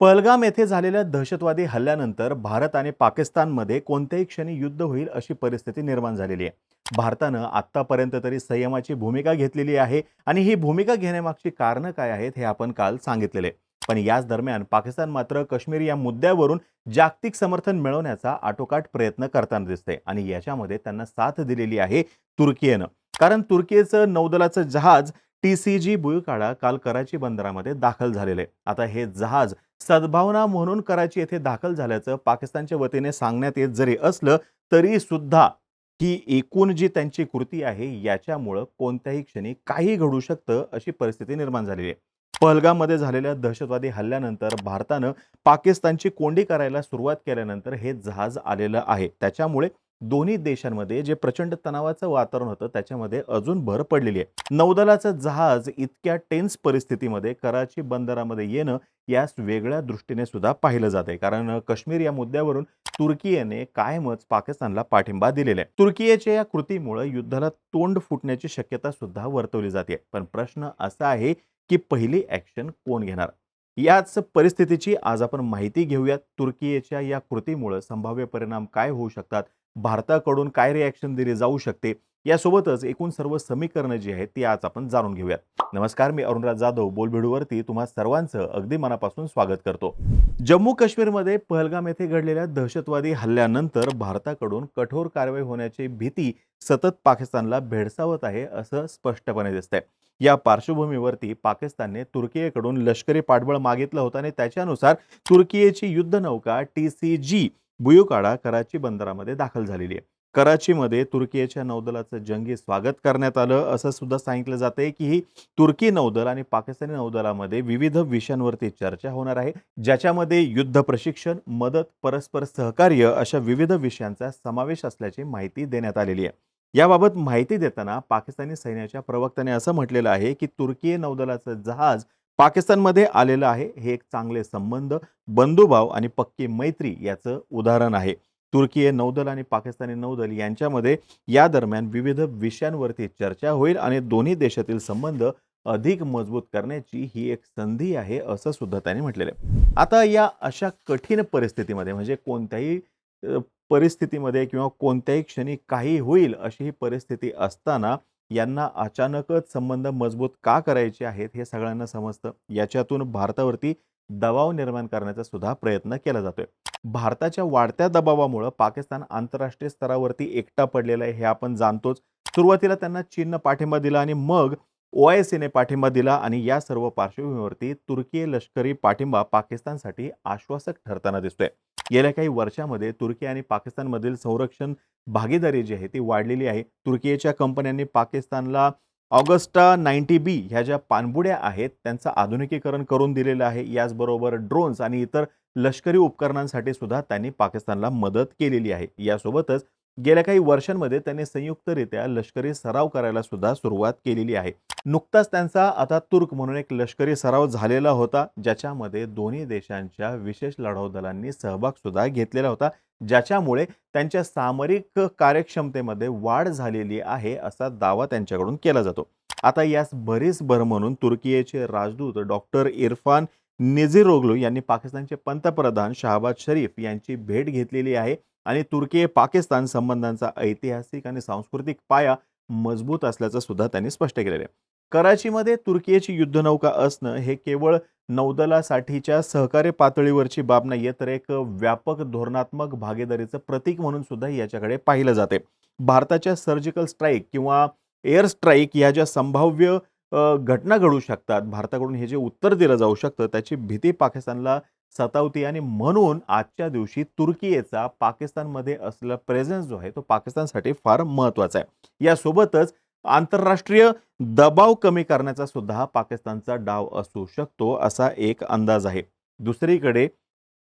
पहलगाम येथे झालेल्या दहशतवादी हल्ल्यानंतर भारत आणि पाकिस्तानमध्ये कोणत्याही क्षणी युद्ध होईल अशी परिस्थिती निर्माण झालेली आहे. भारतानं आत्तापर्यंत तरी संयमाची भूमिका घेतलेली आहे आणि ही भूमिका घेण्यामागची कारणं काय आहेत हे आपण काल सांगितलेले. पण याच दरम्यान पाकिस्तान मात्र काश्मीर या मुद्द्यावरून जागतिक समर्थन मिळवण्याचा आटोकाट प्रयत्न करताना दिसते आणि याच्यामध्ये त्यांना साथ दिलेली आहे तुर्कीनं कारण तुर्कीचं नौदलाचं जहाज टी सी जी बुयकाळा काल कराची बंदरामध्ये दाखल झालेलं आहे. आता हे जहाज सद्भावना म्हणून कराची येथे दाखल झाल्याचं पाकिस्तानच्या वतीने सांगण्यात येत जरी असलं तरी सुद्धा ही एकूण जी त्यांची कृती आहे याच्यामुळं कोणत्याही क्षणी काही घडू शकतं अशी परिस्थिती निर्माण झालेली आहे. पहलगाममध्ये झालेल्या दहशतवादी हल्ल्यानंतर भारतानं पाकिस्तानची कोंडी करायला सुरुवात केल्यानंतर हे जहाज आलेलं आहे. त्याच्यामुळे दोन्ही देशांमध्ये जे प्रचंड तणावाचं वातावरण होतं त्याच्यामध्ये अजून भर पडलेली आहे. नौदलाचं जहाज इतक्या टेन्स परिस्थितीमध्ये कराची बंदरामध्ये येणं यास वेगळ्या दृष्टीने सुद्धा पाहिलं जात आहे. कारण काश्मीर या मुद्द्यावरून तुर्कीने कायमच पाकिस्तानला पाठिंबा दिलेला आहे. तुर्कीच्या या कृतीमुळे युद्धाला तोंड फुटण्याची शक्यता सुद्धा वर्तवली जाते. पण प्रश्न असा आहे की पहिली ॲक्शन कोण घेणार? याच परिस्थितीची आज आपण माहिती घेऊयात. तुर्कीच्या या कृतीमुळे संभाव्य परिणाम काय होऊ शकतात? भारताकडून काय रिॲक्शन दिली जाऊ शकते यासोबतच एकूण सर्व समीकरणं जी आहेत ती आज आपण जाणून घेऊयात. नमस्कार मी अरुणराज जाधव बोलबिडूवरती तुम्हा सर्वांचं अगदी मनापासून स्वागत करतो. जम्मू काश्मीरमध्ये पहलगाम येथे घडलेल्या दहशतवादी हल्ल्यानंतर भारताकडून कठोर कारवाई होण्याची भीती सतत पाकिस्तानला भेडसावत आहे असं स्पष्टपणे दिसतंय. या पार्श्वभूमीवरती पाकिस्तानने तुर्कीकडून लष्करी पाठबळ मागितलं होतं आणि त्याच्यानुसार तुर्कीची युद्धनौका टी सी जी बुयुकाडा कराची बंदरामध्ये दाखल झालेली आहे. कराचीमध्ये तुर्कीच्या नौदलाचं जंगी स्वागत करण्यात आलं असं सुद्धा सांगितलं जातंय की ही तुर्की नौदल आणि पाकिस्तानी नौदलामध्ये विविध विषयांवरती चर्चा होणार आहे ज्याच्यामध्ये युद्ध प्रशिक्षण मदत परस्पर सहकार्य अशा विविध विषयांचा समावेश असल्याची माहिती देण्यात आलेली आहे. याबाबत माहिती देताना पाकिस्तानी सैन्याच्या प्रवक्त्याने असं म्हटलेलं आहे की तुर्की नौदलाचं जहाज पाकिस्तानमध्ये आलेलं आहे. हे एक चांगले संबंध बंधुभाव आणि पक्की मैत्री याचं उदाहरण आहे. तुर्कीय नौदल आणि पाकिस्तानी नौदल यांच्यामध्ये या दरम्यान विविध विषयांवरती चर्चा होईल आणि दोन्ही देशातील संबंध अधिक मजबूत करण्याची ही एक संधी आहे असं सुद्धा त्यांनी म्हटलेलं आहे. आता या अशा कठीण परिस्थितीमध्ये म्हणजे कोणत्याही परिस्थितीमध्ये किंवा कोणत्याही क्षणी काही होईल अशी ही परिस्थिती असताना यांना अचानकच संबंध मजबूत का करायचे आहेत हे सगळ्यांना समजतं. याच्यातून भारतावरती दबाव निर्माण करण्याचा सुद्धा प्रयत्न केला जातोय. भारताच्या वाढत्या दबावामुळं पाकिस्तान आंतरराष्ट्रीय स्तरावरती एकटा पडलेला आहे हे आपण जाणतोच. सुरुवातीला त्यांना चीननं पाठिंबा दिला आणि मग ओ आय सीने पाठिंबा दिला आणि या सर्व पार्श्वभूमीवरती तुर्की लष्करी पाठिंबा पाकिस्तानसाठी आश्वासक ठरताना दिसतोय. गेल्या काही वर्षामध्ये तुर्की आणि पाकिस्तानमधील संरक्षण भागीदारी जी आहे ती वाढलेली आहे. तुर्कीच्या कंपन्यांनी पाकिस्तानला ऑगस्टा नाईन्टी बी ह्या ज्या पाणबुड्या आहेत त्यांचं आधुनिकीकरण करून दिलेलं आहे. याचबरोबर ड्रोन्स आणि इतर लष्करी उपकरणांसाठी सुद्धा त्यांनी पाकिस्तानला मदत केलेली आहे. यासोबतच गेल्या काही वर्षांमध्ये त्यांनी संयुक्तरित्या लष्करी सराव करायला सुद्धा सुरुवात केलेली आहे. नुकताच त्यांचा आता तुर्क म्हणून एक लष्करी सराव झालेला होता ज्याच्यामध्ये दोन्ही देशांच्या विशेष लढाऊ दलांनी सहभाग सुद्धा घेतलेला होता ज्याच्यामुळे त्यांच्या सामरिक कार्यक्षमतेमध्ये वाढ झालेली आहे असा दावा त्यांच्याकडून केला जातो. आता यास बरीच भर म्हणून तुर्कीचे राजदूत डॉक्टर इरफान निझिरोग्लू यांनी पाकिस्तानचे पंतप्रधान शहाबाज शरीफ यांची भेट घेतलेली आहे. आणि तुर्की पाकिस्तान संबंधांचा ऐतिहासिक आणि सांस्कृतिक पाया मजबूत असल्याचं सुद्धा त्यांनी स्पष्ट केलेलं आहे. कराचीमध्ये तुर्कीची युद्धनौका असणं हे केवळ नौदलासाठीच्या सहकार्य पातळीवरची बाब नाहीये तर एक व्यापक धोरणात्मक भागीदारीचं प्रतीक म्हणून सुद्धा याच्याकडे पाहिलं जाते भारताच्या सर्जिकल स्ट्राईक किंवा एअर स्ट्राईक या ज्या संभाव्य घटना घडू शकतात भारताकडून हे जे उत्तर दिलं जाऊ शकतं त्याची भीती पाकिस्तानला सतावती आणि म्हणून आजच्या दिवशी तुर्कीचा पाकिस्तानमध्ये असलेला प्रेझेन्स जो आहे तो पाकिस्तानसाठी फार महत्त्वाचा आहे. यासोबतच आंतरराष्ट्रीय दबाव कमी करण्याचा सुद्धा हा पाकिस्तानचा डाव असू शकतो असा एक अंदाज आहे. दुसरीकडे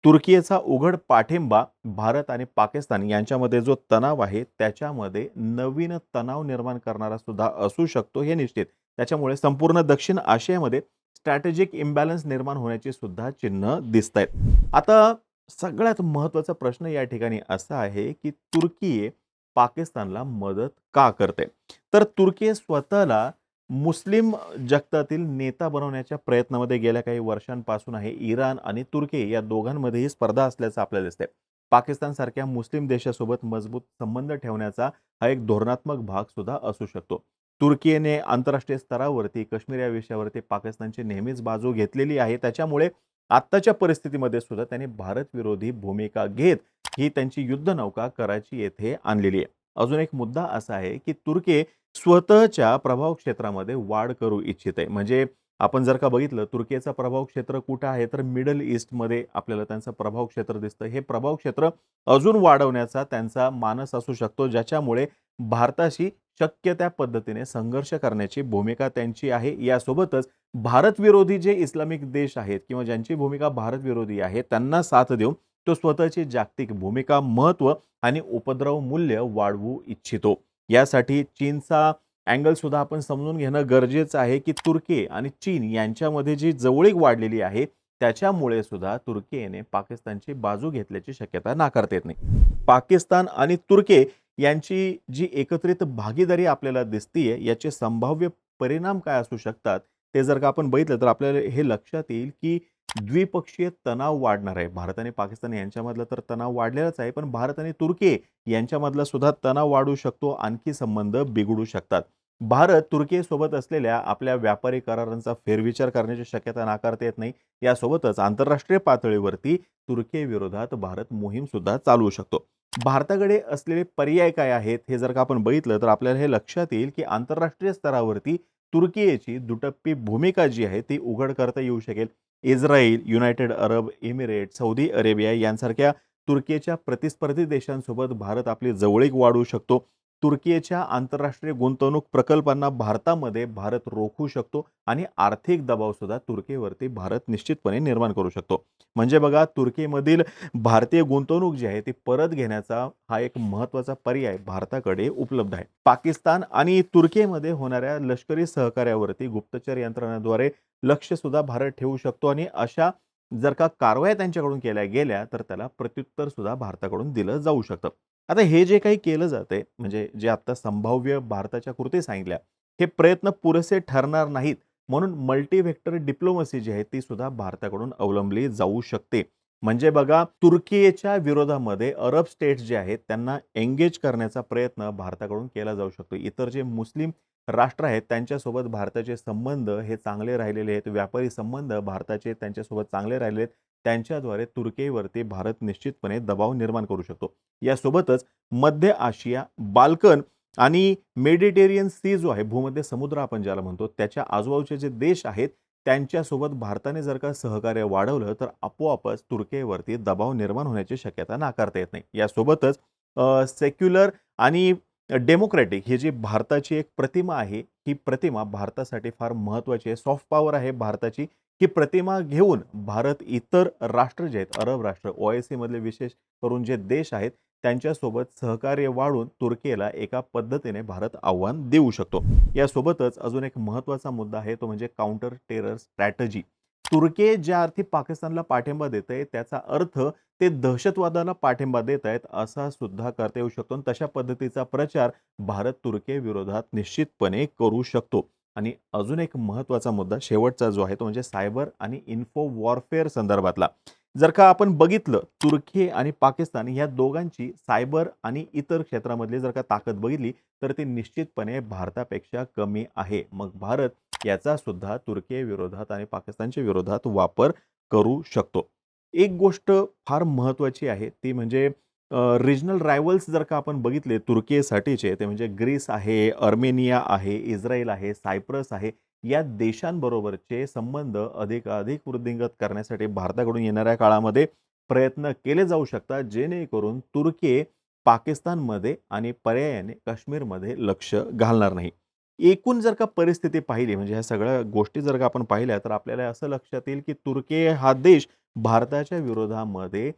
तुर्कीचा उघड पाठिंबा भारत आणि पाकिस्तान यांच्यामध्ये जो तणाव आहे त्याच्यामध्ये नवीन तणाव निर्माण करणारा सुद्धा असू शकतो हे निश्चित. त्याच्यामुळे संपूर्ण दक्षिण आशियामध्ये स्ट्रॅटेजिक इम्बॅलन्स निर्माण होण्याची सुद्धा चिन्ह दिसत आहेत आता सगळ्यात महत्त्वाचा प्रश्न या ठिकाणी असा आहे की तुर्की पाकिस्तानला मदत का करते? तर तुर्की स्वतःला मुस्लिम जगतातील नेता बनवण्याच्या प्रयत्नामध्ये गेल्या काही वर्षांपासून आहे. इराण आणि तुर्की या दोघांमध्येही स्पर्धा असल्याचं आपल्याला दिसते पाकिस्तानसारख्या मुस्लिम देशासोबत मजबूत संबंध ठेवण्याचा हा एक धोरणात्मक भाग सुद्धा असू शकतो. तुर्कीने आंतरराष्ट्रीय स्तरावरती काश्मीर या विषयावरती पाकिस्तानची नेहमीच बाजू घेतलेली आहे. त्याच्यामुळे आत्ताच्या परिस्थितीमध्ये सुद्धा त्यांनी भारत विरोधी भूमिका घेत ही त्यांची युद्धनौका कराची येथे आणलेली आहे. अजून एक मुद्दा असा आहे की तुर्की स्वतःच्या प्रभाव क्षेत्रामध्ये वाढ करू इच्छित आहे. म्हणजे आपण जर का बघितलं तुर्कीचा प्रभाव क्षेत्र कुठं आहे? तर मिडल ईस्टमध्ये आपल्याला त्यांचं प्रभाव क्षेत्र दिसतं. हे प्रभाव क्षेत्र अजून वाढवण्याचा त्यांचा मानस असू शकतो ज्याच्यामुळे भारताशी शक्य त्या पद्धतीने संघर्ष करण्याची भूमिका त्यांची आहे. यासोबतच भारतविरोधी जे इस्लामिक देश आहेत किंवा ज्यांची भूमिका भारतविरोधी आहे त्यांना साथ देऊन तो स्वतःची जागतिक भूमिका महत्त्व आणि उपद्रव मूल्य वाढवू इच्छितो. यासाठी चीनचा अँगलसुद्धा आपण समजून घेणं गरजेचं आहे की तुर्की आणि चीन यांच्यामध्ये जी जवळीक वाढलेली आहे त्याच्यामुळे सुद्धा तुर्कीने पाकिस्तानची बाजू घेतल्याची शक्यता नाकारता येत नाही. पाकिस्तान आणि तुर्की यांची जी एकत्रित भागीदारी आपल्याला दिसतीये याचे संभाव्य परिणाम काय असू शकतात ते जर का आपण बघितलं तर आपल्याला हे लक्षात येईल की द्विपक्षीय तणाव वाढणार आहे. भारत आणि पाकिस्तान यांच्यामधला तर तणाव वाढलेलाच आहे पण भारत आणि तुर्की यांच्यामधला सुद्धा तणाव वाढू शकतो आणखी संबंध बिघडू शकतात. भारत तुर्कीसोबत असलेल्या आपल्या व्यापारी करारांचा फेरविचार करण्याची शक्यता नाकारता येत नाही. यासोबतच आंतरराष्ट्रीय पातळीवरती तुर्की विरोधात भारत मोहीम सुद्धा चालवू शकतो. भारताकडे असलेले पर्याय काय आहेत हे जर का आपण बघितलं तर आपल्याला हे लक्षात येईल की आंतरराष्ट्रीय स्तरावरती तुर्कीची दुटप्पी भूमिका जी आहे ती उघड करता येऊ शकेल. Israel United Arab Emirate Saudi Arabia यांसारख्या तुर्कीच्या प्रतिस्पर्धी देशांसोबत भारत आपली जवळीक वाढवू शकतो. तुर्कीच्या आंतरराष्ट्रीय गुंतवणूक प्रकल्पांना भारतामध्ये भारत रोखू शकतो आणि आर्थिक दबावसुद्धा तुर्कीवरती भारत निश्चितपणे निर्माण करू शकतो. म्हणजे बघा तुर्कीमधील भारतीय गुंतवणूक जी आहे ती परत घेण्याचा हा एक महत्त्वाचा पर्याय भारताकडे उपलब्ध आहे. पाकिस्तान आणि तुर्कीमध्ये होणाऱ्या लष्करी सहकार्यावरती गुप्तचर यंत्रणाद्वारे लक्षसुद्धा भारत ठेवू शकतो आणि अशा जर का कारवाया त्यांच्याकडून केल्या गेल्या तर त्याला प्रत्युत्तर सुद्धा भारताकडून दिलं जाऊ शकतं. आता हे जे काही केलं जातंय म्हणजे जे आता संभाव्य भारताच्या कृती सांगितल्या हे प्रयत्न पुरेसे ठरणार नाहीत. म्हणून मल्टीव्हेक्टर डिप्लोमसी जी आहे ती सुद्धा भारताकडून अवलंबली जाऊ शकते. म्हणजे बघा तुर्कीच्या विरोधामध्ये अरब स्टेट्स जे आहेत त्यांना एंगेज करण्याचा प्रयत्न भारताकडून केला जाऊ शकतो. इतर जे मुस्लिम राष्ट्र आहेत त्यांच्यासोबत भारताचे संबंध हे चांगले राहिलेले आहेत. व्यापारी संबंध भारताचे त्यांच्यासोबत चांगले राहिलेले आहेत. त्यांच्याद्वारे तुर्कीवरती भारत निश्चितपणे दबाव निर्माण करू शकतो. यासोबतच मध्य आशिया बाल्कन आणि मेडिटेरियन सी जो आहे भूमध्य समुद्र आपण ज्याला म्हणतो त्याच्या आजूबाजूचे जे देश आहेत त्यांच्यासोबत भारताने जर का सहकार्य वाढवलं तर आपोआपच तुर्कीवरती दबाव निर्माण होण्याची शक्यता नाकारता येत नाही. यासोबतच सेक्युलर आणि डेमोक्रॅटिक ही जी भारताची एक प्रतिमा आहे ही प्रतिमा भारतासाठी फार महत्त्वाची आहे. सॉफ्ट पॉवर आहे भारताची. ही प्रतिमा घेऊन भारत इतर राष्ट्र जे आहेत अरब राष्ट्र ओ आय सीमधले विशेष करून जे देश आहेत त्यांच्यासोबत सहकार्य वाढून तुर्कीला एका पद्धतीने भारत आव्हान देऊ शकतो. यासोबतच अजून एक महत्त्वाचा मुद्दा आहे तो म्हणजे काउंटर टेरर स्ट्रॅटजी तुर्की ज्या अर्थी पाकिस्तानला पाठिंबा देत आहे त्याचा अर्थ ते दहशतवादाला पाठिंबा देत आहेत असा सुद्धा करता येऊ शकतो. आणि तशा पद्धतीचा प्रचार भारत तुर्की विरोधात निश्चितपणे करू शकतो. आणि अजून एक महत्त्वाचा मुद्दा शेवटचा जो आहे तो म्हणजे सायबर आणि इन्फो वॉरफेअर संदर्भातला. जर का आपण बघितलं तुर्की आणि पाकिस्तान या दोघांची सायबर आणि इतर क्षेत्रामधली जर का ताकद बघितली तर ती निश्चितपणे भारतापेक्षा कमी आहे. मग भारत याचा सुद्धा तुर्की विरोधात आणि पाकिस्तानच्या विरोधात वापर करू शकतो. एक गोष्ट फार महत्त्वाची आहे ती म्हणजे रिजनल रायवल्स जर का आपण बघितले तुर्कीसाठीचे ते म्हणजे ग्रीस आहे अर्मेनिया आहे इस्रायल आहे सायप्रस आहे या देशांबरोबरचे संबंध अधिकाधिक वृद्धिंगत करण्यासाठी भारताकडून येणाऱ्या काळामध्ये प्रयत्न केले जाऊ शकतात जेणेकरून तुर्की पाकिस्तानमध्ये आणि पर्यायाने काश्मीरमध्ये लक्ष घालणार नाही. एकूण जर का परिस्थिती पाहिली म्हणजे ह्या सगळ्या गोष्टी जर का आपण पाहिल्या तर आपल्याला असं लक्षात येईल की तुर्की हा देश भारताच्या विरोधामध्ये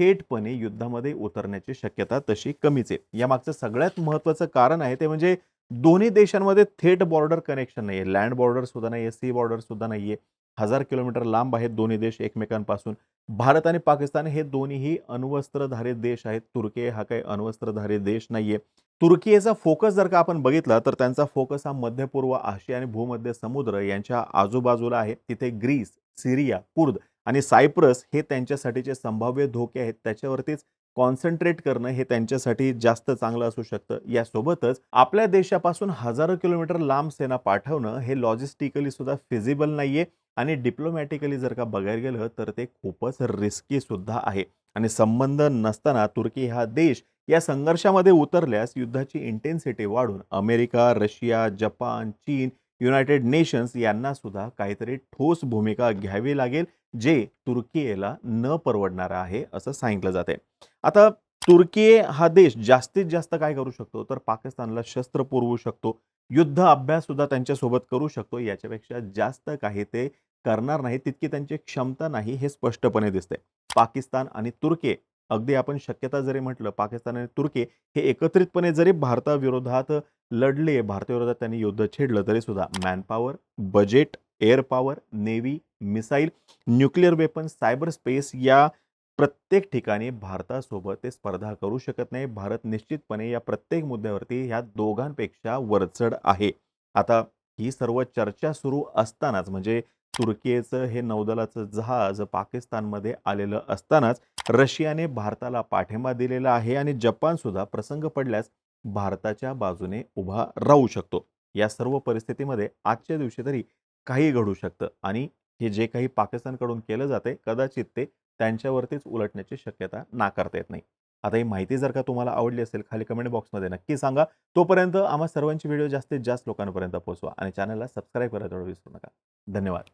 थेटपणे युद्धामध्ये उतरण्याची शक्यता तशी कमीच आहे. यामागचं सगळ्यात महत्त्वाचं कारण आहे ते म्हणजे दोन्ही देशांमध्ये थेट बॉर्डर कनेक्शन नाही आहे लँड बॉर्डर सुद्धा नाही आहे सी बॉर्डर सुद्धा नाही आहे हजार किलोमीटर लांब आहेत दोन्ही देश एकमेकांपासून. भारत आणि पाकिस्तान हे दोन्हीही अण्वस्त्रधारित देश आहेत. तुर्की हा काही अण्वस्त्रधारित देश नाही आहे तुर्कीचा फोकस जर का आपण बघितला तर त्यांचा फोकस हा मध्य पूर्व आशिया आणि भूमध्य समुद्र यांच्या आजूबाजूला आहे. तिथे ग्रीस सिरिया कुर्द आणि सायप्रस हे त्यांच्यासाठीचे संभाव्य धोके आहेत त्याच्यावरतीच कॉन्सन्ट्रेट करणं हे त्यांच्यासाठी जास्त चांगलं असू शकतं. यासोबतच आपल्या देशापासून हजारो किलोमीटर लांब सेना पाठवणं हे लॉजिस्टिकली सुद्धा फिजिबल नाहीये आणि डिप्लोमॅटिकली जर का बघायला गेलं तर ते खूपच रिस्की सुद्धा आहे. आणि संबंध नसताना तुर्की हा देश या संघर्षामध्ये उतरल्यास युद्धाची इंटेन्सिटी वाढून अमेरिका रशिया जपान चीन युनायटेड नेशन्स यांना सुद्धा काहीतरी ठोस भूमिका घ्यावी लागेल जे तुर्कीला न परवडणार आहे असं सांगितलं जाते आता तुर्की हा देश जास्तीत जास्त काय करू शकतो? तर पाकिस्तानला शस्त्र पुरवू शकतो युद्ध अभ्यास सुद्धा त्यांच्यासोबत करू शकतो याच्यापेक्षा जास्त काही ते करणार नाही तितकी त्यांची क्षमता नाही हे स्पष्टपणे दिसते पाकिस्तान आणि तुर्की अगदी आपण शक्यता जरी म्हटलं पाकिस्तान आणि तुर्की हे एकत्रितपणे जरी भारताविरोधात लढले भारताविरोधात त्यांनी युद्ध छेडलं तरी सुद्धा manpower budget air power navy missile nuclear weapon cyber space या प्रत्येक ठिकाणी भारतासोबत ते स्पर्धा करू शकत नाही. भारत निश्चितपणे या प्रत्येक मुद्द्यावरती ह्या दोघांपेक्षा वरचढ आहे. आता ही सर्व चर्चा सुरू असतानाच म्हणजे तुर्कीचं हे नौदलाचं जहाज पाकिस्तानमध्ये आलेलं असतानाच रशियाने भारताला पाठिंबा दिलेला आहे आणि जपानसुद्धा प्रसंग पडल्यास भारताच्या बाजूने उभा राहू शकतो. या सर्व परिस्थितीमध्ये आजच्या दिवशी तरी काही घडू शकतं आणि हे जे काही पाकिस्तानकडून केलं जाते कदाचित ते त्यांच्यावरतीच उलटण्याची शक्यता नाकारता येत नाही. आता ही माहिती जर का तुम्हाला आवडली असेल खाली कमेंट बॉक्समध्ये नक्की सांगा. तोपर्यंत आम्हा सर्वांची व्हिडिओ जास्तीत जास्त लोकांपर्यंत पोहोचवा आणि चॅनलला सबस्क्राईब करायला विसरू नका. धन्यवाद.